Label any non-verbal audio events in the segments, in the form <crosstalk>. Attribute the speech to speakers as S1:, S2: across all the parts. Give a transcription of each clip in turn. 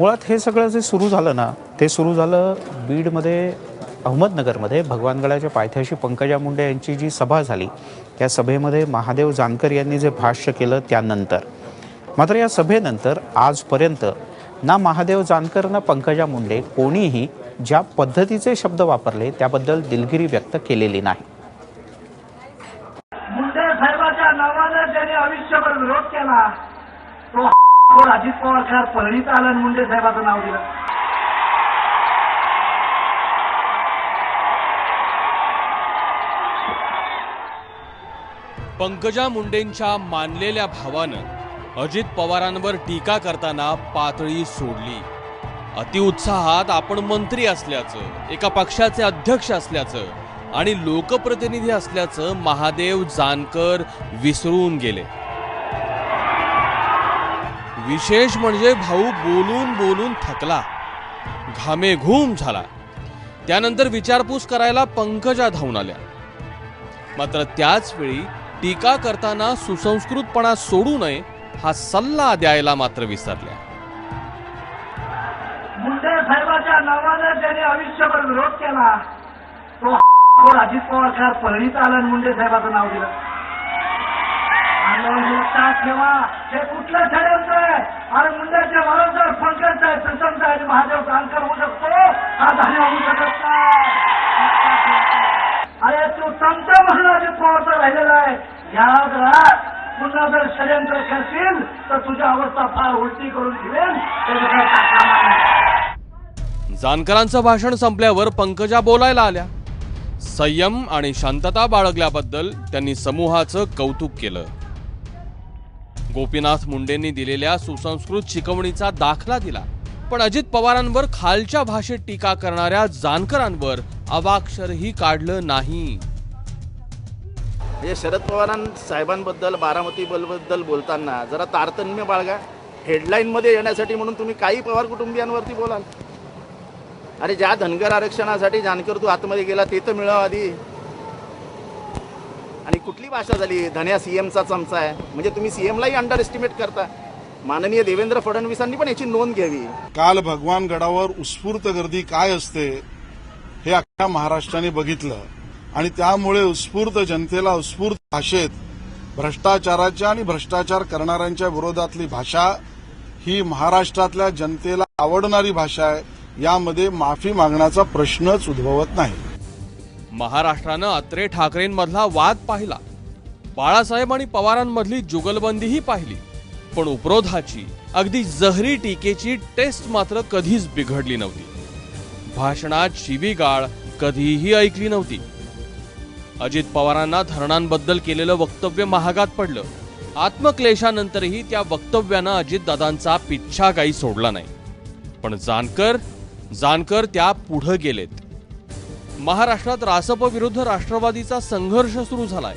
S1: मुळात हे सगळं जे सुरू झालं ना ते सुरू झालं बीडमध्ये अहमदनगरमध्ये भगवानगडाच्या पायथ्याशी पंकजा मुंडे यांची जी सभा झाली त्या सभेमध्ये महादेव जानकर यांनी जे भाष्य केलं त्यानंतर. मात्र या सभेनंतर आजपर्यंत ना महादेव जानकर ना पंकजा मुंडे कोणीही ज्या पद्धतीचे शब्द वापरले त्याबद्दल दिलगिरी व्यक्त केलेली नाही.
S2: मुंडे साहेबाच्या नावानं ज्याने आयुष्यभर विरोध केला तो अजित पवार खार परळीत आला आणि मुंडे साहेबाचं नाव दिलं.
S3: पंकजा मुंडेंच्या मानलेल्या भावानं अजित पवारांवर टीका करताना पातळी सोडली. अतिउत्साहात आपण मंत्री असल्याचं एका पक्षाचे अध्यक्ष असल्याचं आणि लोकप्रतिनिधी असल्याचं महादेव जानकर विसरून गेले. विशेष म्हणजे भाऊ बोलून बोलून थकला. घामेघूम झाला. त्यानंतर विचारपूस करायला पंकजा धावून आल्या. मात्र त्याच वेळी टीका करताना सुसंस्कृतपणा सोडू नये हा सल्ला द्यायला मात्र विसरल्या.
S2: मुंडे साहेबाच्या नावानं ज्याने आयुष्यभर विरोध केला तो <laughs> अजित पवार खार परळीत आला मुंडे साहेबाचं नाव दिलं. आणि ठेवा. हे कुठलं आहे अरे पंकज आहे आहे महादेव जानकर होऊ शकतो? हा धान्य होऊ शकत नाही. अरे तू संत राहिलेला आहे याद राख. पुन्हा जर षडयंत्र करशील तर तुझी अवस्था फार उलटी करून ठेवेल
S3: जानकरांचं भाषण संपल्यावर पंकजा बोलायला आल्या. संयम आणि शांतता बाळगल्याबद्दल त्यांनी समूहाचं कौतुक केलं. गोपीनाथ मुंडेंनी दिलेल्या सुसंस्कृत शिकवणीचा दाखला दिला. पण अजित पवारांवर खालच्या भाषेत टीका करणाऱ्या जानकरांवर अवाक्षरही काढलं नाही.
S4: म्हणजे शरद पवारां साहेबांबद्दल बारामतीबद्दल बोलताना जरा तारतम्य बाळगा. हेडलाईनमध्ये येण्यासाठी म्हणून तुम्ही काही पवार कुटुंबियांवरती बोलाल. अरे ज्या धनगर आरक्षणासाठी जानकर तू आतमध्ये गेला ते तर मिळव आधी. आणि कुठली भाषा झाली? धन्या सीएमचा चमचा आहे. म्हणजे तुम्ही सीएमलाही अंडर एस्टिमेट करता. माननीय देवेंद्र फडणवीसांनी पण याची नोंद घ्यावी.
S5: काल भगवान गडावर उत्स्फूर्त गर्दी काय असते हे अख्ख्या महाराष्ट्राने बघितलं. आणि त्यामुळे उत्स्फूर्त जनतेला उत्स्फूर्त भाषेत भ्रष्टाचाराच्या आणि भ्रष्टाचार करणाऱ्यांच्या विरोधातली भाषा ही महाराष्ट्रातल्या जनतेला आवडणारी भाषा आहे. यामध्ये माफी मागण्याचा प्रश्नच उद्भवत नाही.
S3: महाराष्ट्रानं अत्रे ठाकरेंमधला वाद पाहिला. बाळासाहेब आणि पवारांमधली जुगलबंदीही पाहिली. पण उपरोधाची अगदी जहरी टीकेची टेस्ट मात्र कधीच बिघडली नव्हती. भाषणात शिवीगाळ कधीही ऐकली नव्हती. अजित पवारांना धरणांबद्दल केलेलं वक्तव्य महागात पडलं. आत्मक्लेशानंतरही त्या वक्तव्यानं अजितदादांचा पिच्छा काही सोडला नाही. पण जानकर जानकर त्या पुढं गेलेत. महाराष्ट्रात रासप विरुद्ध राष्ट्रवादीचा संघर्ष सुरू झालाय.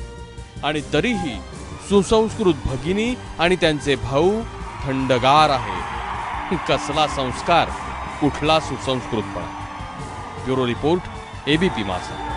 S3: आणि तरीही सुसंस्कृत भगिनी आणि त्यांचे भाऊ थंडगार आहे. कसला संस्कार कुठला सुसंस्कृतपणा? ब्युरो रिपोर्ट एबीपी माझा